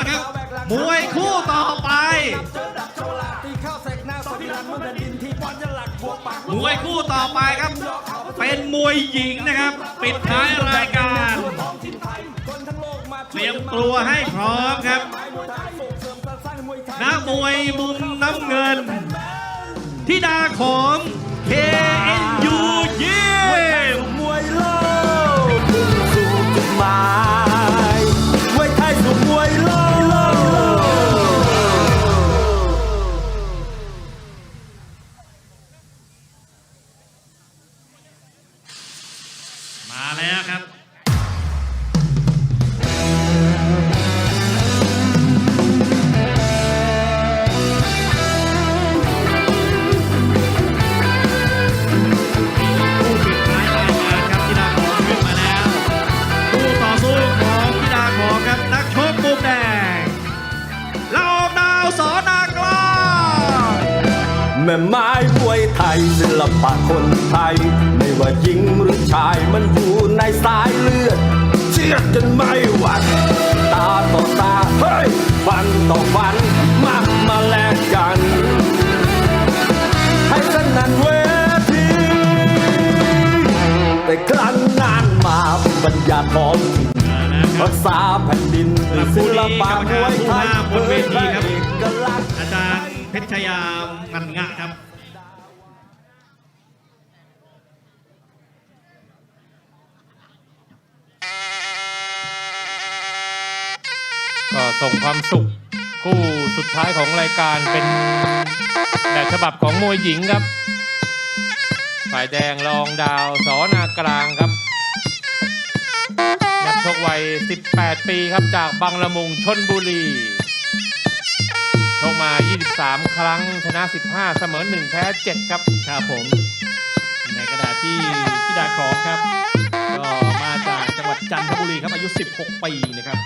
ละครับมวยคู่ต่อไปมวยคู่ต่อไปครับ เป็นมวยหญิงนะครับ ปิดท้ายรายการเตรียมตัวให้พร้อมครับนักมวยมุมน้ำเงินทิดาของ KNU แม่ไม้มวยไทยศิลปะคนไทย ไม่ว่าหญิงหรือชายมันอยู่ในสายเลือดเชื่อดกันไม่หวั่นตาต่อตาเฮ้ยฟันต่อฟันมามาแลกกัน ให้สนั่นเวทีแต่ครั้งนานมาบัญญัติของถิ่นนะครับรักษาแผ่นดินด้วยศิลปะมวยไทยผู้นี้กรรมการผู้ห้ามบนเวทีครับเอกลักษณ์อาจารย์ เพชรชยางันงะครับก็ส่งความสุขคู่สุดท้ายของรายการเป็นแบบฉบับของมวยหญิงครับ ฝ่ายแดงรองดาวสอนากลางครับนักชกวัย 18 ปีครับจากบางละมุงชนบุรี ชกมา 23 ครั้งชนะ 15 เสมอ 1 แพ้ 7 ครับครับผม ในกระดาษที่พิดาของครับ ก็มาจากจังหวัดจันทบุรีครับอายุ 16 ปีนะครับ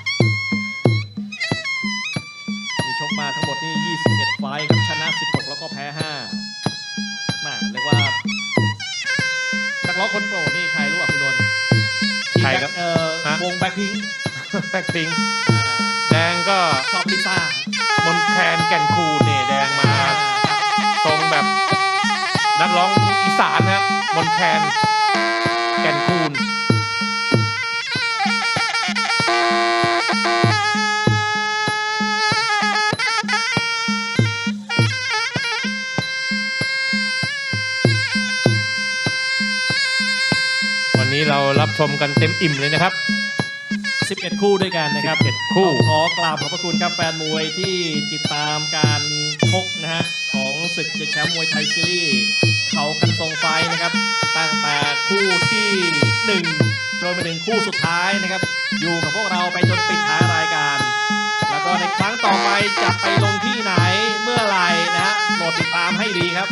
มีชกมาทั้งหมดนี่ 21 ไฟท์ครับชนะ 16 แล้วก็แพ้5แมาเรียกว่านักร้องคนโปรดนี่ใครรู้อะคุณนนท์ใครครับ เอ่อฮะ วงแบ็คพิงแบ็คพิงค์แดงก็ชอบลิซ่า มนแคนแก่นคูนเนี่ยแดงมาทรงแบบนักร้องอีสานนะมนแคนแก่นคูนวันนี้เรารับชมกันเต็มอิ่มเลยนะครับ 11 คู่ด้วยกันนะครับ11คู่ขอกราบขอบพระคุณครับแฟนมวยที่ติดตามการชกนะฮะของศึกเดอะแชมป์มวยไทยซีรีส์เขาคันทรงไฟท์นะครับ ตั้งแต่คู่ที่1จนไปถึงคู่สุดท้ายนะครับ อยู่กับพวกเราไปจนปิดท้ายรายการ แล้วก็ในครั้งต่อไปจะไปลงที่ไหนเมื่อไหร่นะฮะโปรดติดตามให้ดีครับ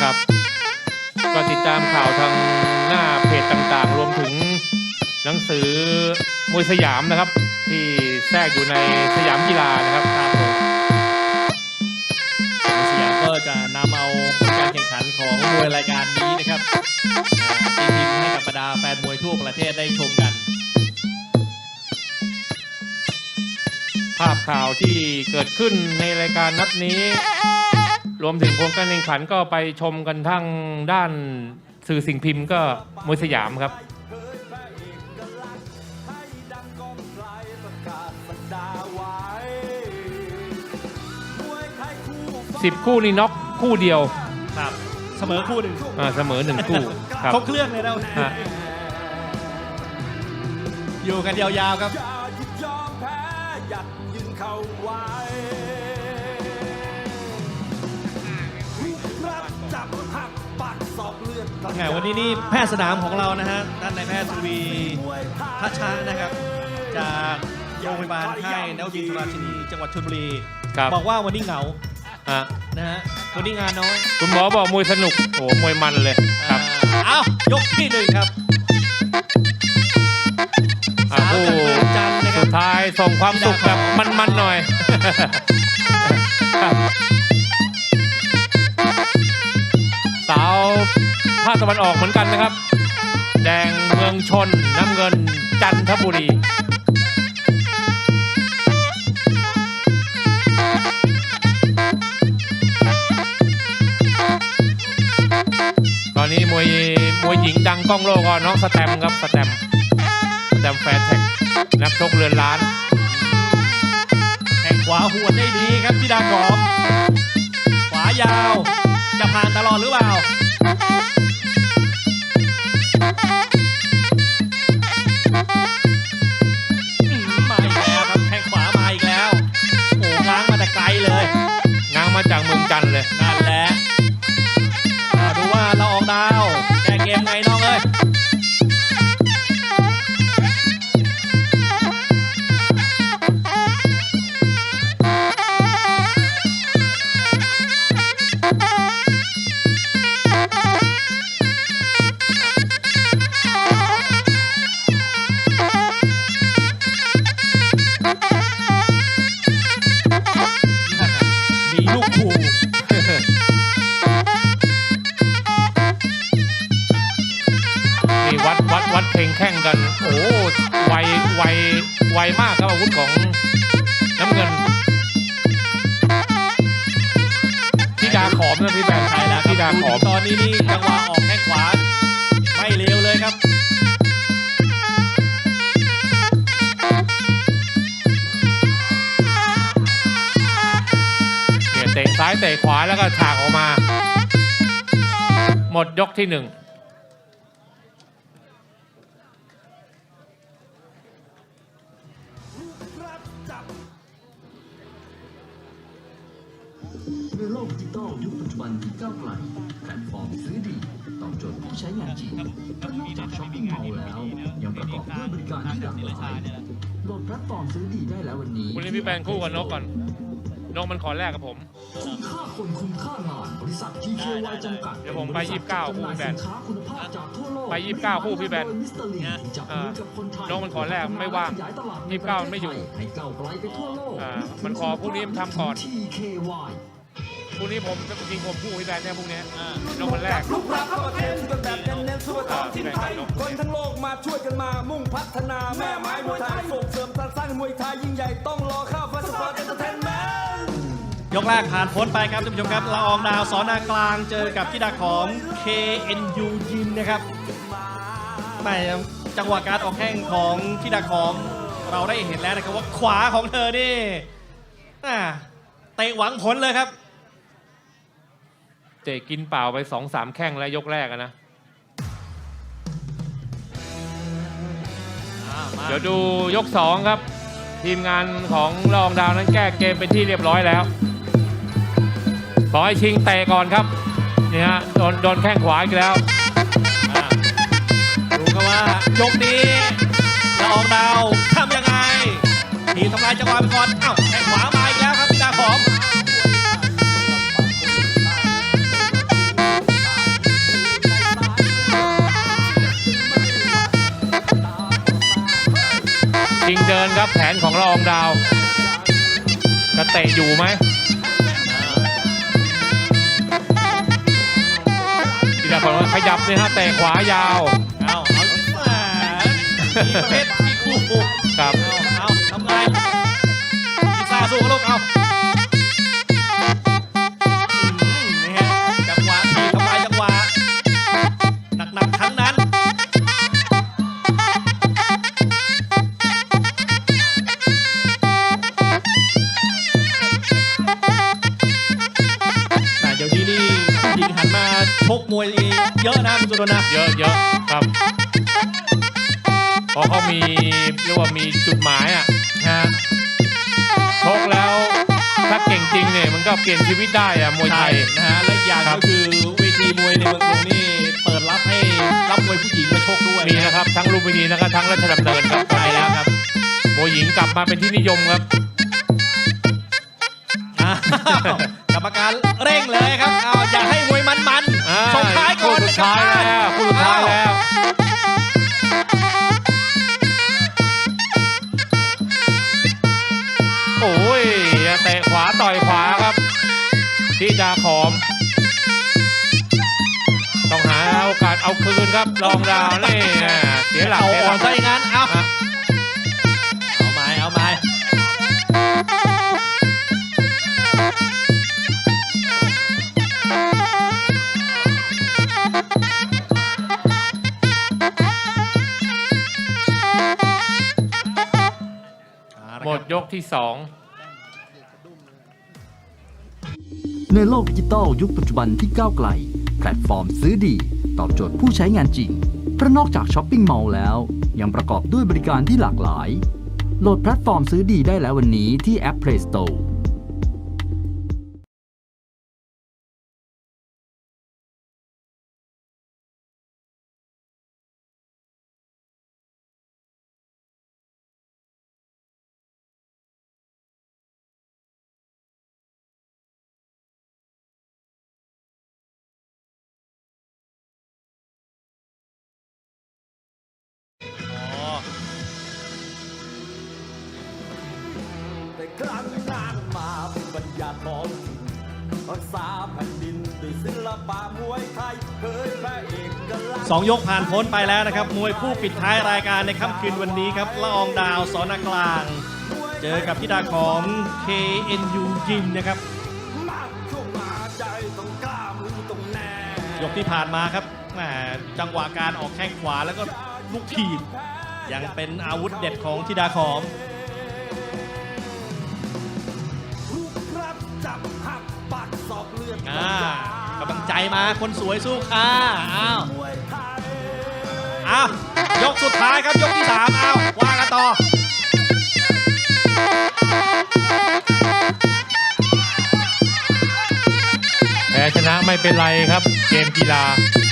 ครับ ก็ติดตามข่าวทางหน้าเพจต่างๆ รวมถึง หนังสือมวยสยามนะครับ ที่แทรกอยู่ในสยามกีฬานะครับครับผมสยามก็จะนำเอาผลการแข่งขันของมวยรายการนี้นะครับอ่าตีพิมพ์ให้กับบรรดาแฟนมวยทั่วประเทศได้ชมกัน ภาพข่าวที่เกิดขึ้นในรายการนัดนี้ รวมถึงผลการแข่งขันก็ไปชมกันทั้งด้านสื่อสิ่งพิมพ์ก็มวยสยามครับ สิบคู่นี่น็อกคู่เดียวครับเสมอคู่หนึ่งอ่าเสมอหนึ่งคู่ครับครบเครื่องเลยนะฮะอยู่กันยาวๆครับ อย่าหยุดยอมแพ้หยัดยืนเข้าไว้รับจับหักปักศอกเลือดไงวันนี้นี่แพทย์สนามของเรานะฮะท่านนายแพทย์ทวีทัชชานะครับ จากโรงพยาบาลค่ายนวจินทราชินี จังหวัดชลบุรี ครับ บอกว่าวันนี้เหงา ฮะ นะฮะวันนี้งานน้อยคุณหมอบอกมวยสนุกโอ้มวยมันเลยครับอ่าเอ้ายกที่หนึ่งครับอะสาวคู่จากเมืองจันทร์นะครัสุบดท้ายส่งความสุขแบบมันๆหน่อยครับสาวภาคตะวันออกเหมือนกันนะครับ แดงเมืองชนน้ำเงินจันทบุรี หญิงดังกล้องโลกก็น้องสแตมครับสแตมสแตมแฟนแท็กนักชกเรือนล้านแข่งขวาหัวได้ดีครับที่ดาขอมขวายาวจะผ่านตลอดหรือเปล่าะซ้ายเตะขวาแล้วก็ฉากออกมา หมดยกที่หนึ่งในโลกดิจิตอลยุคปัจจุบันที่ก้าวไกลแพลตฟอร์มซื้อดีตอบโจทย์ผู้ใช้งานจริงเพราะนอกจากช้อปปิ้งมอลล์แล้ว ยังประกอบด้วยบริการที่หลากหลายโหลดแพลตฟอร์มซื้อดีได้แล้ววันนี้คุณเล่นพี่แบนคู่กับนกก่อน นกมันขอแรกกับผม คุ้มค่าคนคุ้มค่างานบริษัท GKY จำกัดเดี๋ยวผมไปบริษัท29จำหน่ายคู่พี่แบนสินค้าคุณภาพจากทั่วโลกไป29คู่พี่แบนโดยมิสเตอร์ลีนจับมือกับคนไทยน้องมันขอแรกไม่ว่างขยายตลาดใน29มันไม่อยู่ให้ก้าวไกลไปทั่วโลกอ่ามันขอพรุ่งนี้มันทำก่อน TKY พรุ่งนี้ผมจริงๆผมคู่กับพี่แบนเนี่ยพรุ่งนี้นกมันแรก ลูกรักเข้ามาเต็มกันแบบเน้นๆทั่วท้องถิ่นไทย คนทั้งโลกมาช่วยกันมามุ่งพัฒนาแม่ไม้มวยไทยส่งเสริมสร้างมวยไทยยิ่งใหญ่ต้องรอข้าวฟัสปอร์ตเอนเตอร์เทนเมนต์ ยกแรกผ่านพ้นไปครับท่านผู้ชมครับละอองดาวสอนากลางเจอกับที่ดาของ KNU ยิมนะครับแหม่จังหวะการออกแข้งของที่ดาของเราได้เห็นแล้วนะครับว่าขวาของเธอนี่อ่าเตะหวังผลเลยครับ เตะกินเปล่าไปสองสามแข้งแล้วยกแรกอะนะเดี๋ยวดูยกสองครับ ทีมงานของรองดาวนั้นแก้เกมเป็นที่เรียบร้อยแล้ว ขอให้ชิงเตะก่อนครับนี่ฮะโดนโดนแข้งขวาอีกแล้วดูกันว่ายกนี้ละอองดาวทำยังไงทีมทำลายจังหวะไปก่อนอ้าวแข้งขวามาอีกแล้วครับที่ดาของชิงเดินครับแผนของรองดาวจะเตะอยู่ไหม ทีละคนว่าขยับเลยฮะเตะขวายาว เอาเอาแหมมีประเภทที่คู่ครับ อะนะคุณสุรนะเยอะเยอะครับเพราะเขามีเรียกว่ามีจุดหมายอะนะฮะชกแล้วถ้าเก่งจริงเนี่ยมันก็เปลี่ยนชีวิตได้อะมวยไทใช่ยนะฮะและอีกอย่างครัก็บคือเวทีมวยในเมืองกรุงนี่เปิดรับให้รับมวยผู้หญิงมาชกด้วยมีนะครับ ทั้งลุมพินีแล้วก็ทั้งราชดำเนินครับใช่แล้วครับมวยหญิงกลับมาเป็นที่นิยมครับอ้าว กรรมการเร่งเลยครับเอาอย่าให้มวยมันมันอ่าส่งท้ายก่อนคู่สุดท้ายแล้วคู่สุดท้ายแล้วโอ้ยเตะขวาต่อยขวาครับ ที่ดาขอม ต้องหาโอกาสเอาคืนครับลองดาวนี่อ่าเสียหลักเอาเสียหอ่อลันกซะอย่างนั้นเอาอะเอา กที่สอง ในโลกดิจิตอลยุคปัจจุบันที่ก้าวไกล แพลตฟอร์มซื้อดี ตอบโจทย์ผู้ใช้งานจริง เพราะนอกจากช้อปปิ้งมอลล์แล้ว ยังประกอบด้วยบริการที่หลากหลาย โหลดแพลตฟอร์มซื้อดีได้แล้ววันนี้ที่แอป Play Store ครั้งนานมาเป็นบัญญัติท้องรักษาแผ่นดินด้วยศิลปะมวยไทยเผยแพร่เอกลักษณ์สองยกผ่านพ้นไปแล้วนะครับ มวยคู่ปิดท้ายรายการในค่ำคืนวันนี้ครับละอองดาวสอนากลาง เจอกับธิดาของ KNU ยิมนะครับ มาเข้ามาใจต้องกล้ามือต้องแน่ยกที่ผ่านมาครับแหมจังหวะการออกแข้งขวาแล้วก็ลูกถีบยังเป็นอาวุธเด็ดของธิดาขอม ใจมาคนสวยสู้ค่ะอ้าวมวยไทยอ้าวยกสุดท้ายครับยกที่สามอ้าวว่ากันต่อแพ้ชนะไม่เป็นไรครับ เกมกีฬาเอา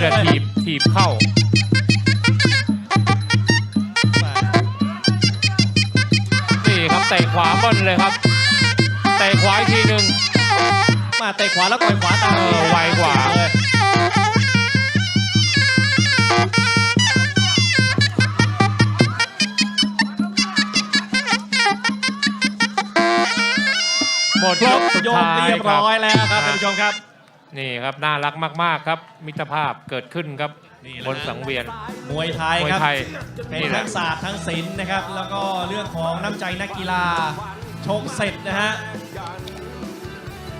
เอาโดนว้แต่เลยถีบถีบเข้า นี่ครับเตะขวาเบิ้ลเลยครับเตะขวาอีกทีหนึ่งมาเตะขวาแล้วต่อยขวาตามเออไวกว่า เลยหมดครยบกสุดยกท้ายเรียบครับร้อยแล้วครับท่านผู้ชมครับ นี่ครับน่ารักมาก ๆ ครับ มิตรภาพเกิดขึ้นครับนี่แหละบนสังเวียน มวยไทยมวยครับไทยเป็นนี่แหทั้ละ งศาสตร์ทั้งศิลป์นะครับ แล้วก็เรื่องของน้ำใจนักกีฬาชกเสร็จนะฮะ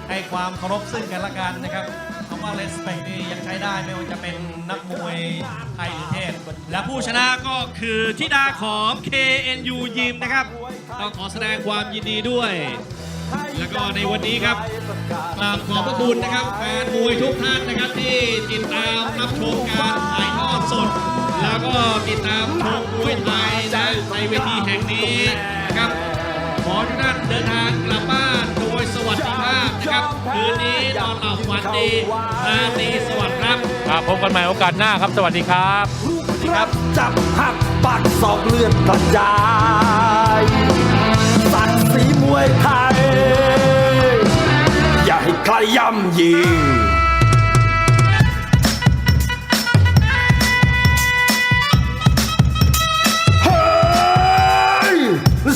ให้ความเคารพซึ่งกันและกันนะครับคำว่า respect นี่ยังใช้ได้ไม่ว่าจะเป็นนักมวยไทยหรือเทศ และผู้ชนะก็คือธิดาของ KNU ยิมนะครับ ต้องขอแสดงความยินดีด้วย แล้วก็ในวันนี้ครับกราบขอบพระคุณนะครับแฟนมวยทุกท่านนะครับที่ติดตามรับชมการถ่ายทอดสด แล้วก็ติดตามชมมวยไทยนะในเวทีแห่งนี้นะครับขอทุกท่านเดินทางกลับบ้านโดยสวัสดิภาพนะครับคืนนี้นอนหลับฝันดีราตรีสวัสดิ์ครับครับพบกันใหม่โอกาสหน้าครับ สวัสดีครับลูกครับจับหักปัดศอกเลือดกระจายศักดิ์ศรีมวยไทยอ ย่าให้ใครย่ำยีเฮ้ย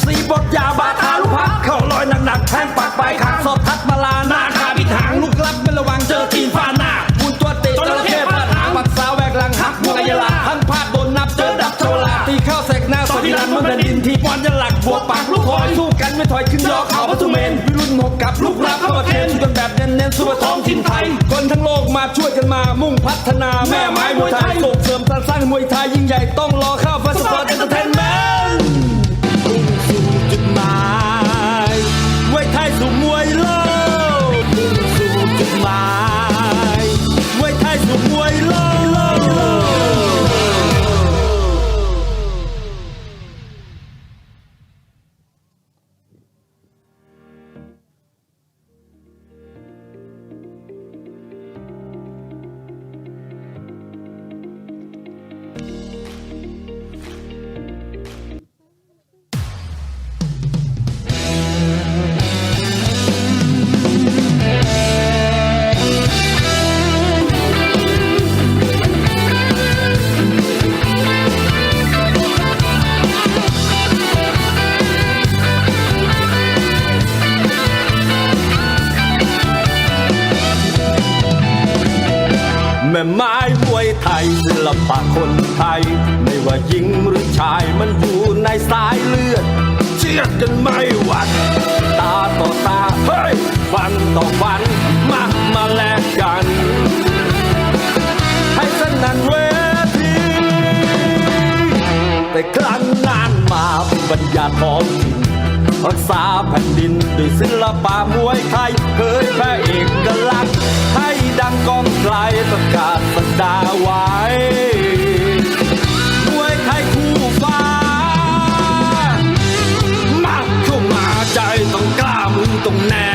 สีบทยาบาทาลูกพักเข้าลอยหนักๆแทงปากไปขางศพทัดมาลาหน้าคาพิถางลูกลับไม่ระวังเจอตีนฟ้าหน้าบุญตัวเตะจระเข้ฟาดหางปัดสาวแหวกหลังหักมวยยลาทั้งพลาดโดนนับเจอดับโชลาตีเข้าแสกหน้าสอดีรันเมื่อแผ่นดินทีบอลจะหลักบวกปากลูกคอยสู้กัน ไม่ถอยขึ้นยอเขาพัทุเมนวิรุณหกกับลูกรับเข้ามาเทนช่วยกันแบบเน้นๆสู้ท้องถิ่นไทย คนทั้งโลกมาช่วยกันมามุ่งพัฒนาแม่ไม้มวยไทยส่งเสริมสร้างสร้างมวยไทยยิ่งใหญ่ต้องรอข้าวฟาสปอร์ตเอนเตอร์เทนเมน ไม้มวยไทยศิลปะคนไทย ไม่ว่าหญิงหรือชายมันอยู่ในสายเลือด เชื่อดกันไม่หวั่นตาต่อตา เฮ้ย ฟันต่อฟัน มามาแลกกัน ให้สนั่นเวทีแต่ครั้งงานมาเป็นบัญญัติท้องถิ่น รักษาแผ่นดินด้วยศิลปะมวยไทยเผยแพร่เอกลักษณ์ ให้ดังก้องไกลประกาศสักดาไว้มวยไทยคู่ฟ้า มาเข้ามาใจต้องกล้ามึงต้องแน่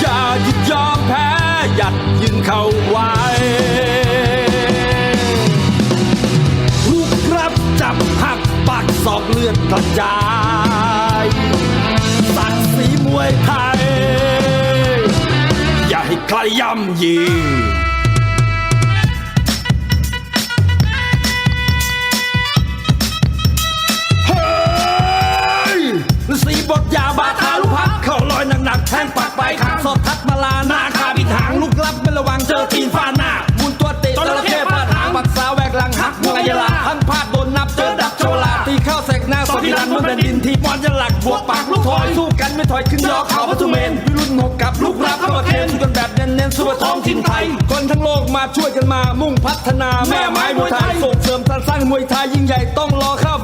อย่าหยุดยอมแพ้หยัดยืนเข้าไว้ เลือดกระจายสักดิ์ศรีมวยไทย อย่าให้ใครย่ำยีเฮ้ยสีบทยาบาทาลูกพักเข้าลอยหนักๆแทงปากไปข้างสดทัดมาลาหน้าคาบิดหางลูกลับไม่ระวังเจอตีนฟาหน้าบุญตัวติดจระเข้พาดหางปักสาวแหวกหลังหักมวยยลาทั้งพลาด แผ่นดินที่มอนจะหลักบวกปากลูกถอยสู้กันไม่ถอยขึ้นยอเขาพัทุเมนวิรุณหกกับลูกรับเข้ามาเทนสู้กันแบบเน้นๆสู้ท้องถิ่นไทย คนทั้งโลกมาช่วยกันมามุ่งพัฒนาแม่ไม้มวยไทยส่งเสริมสร้างมวยไทยยิ่งใหญ่ต้องรอเข้าว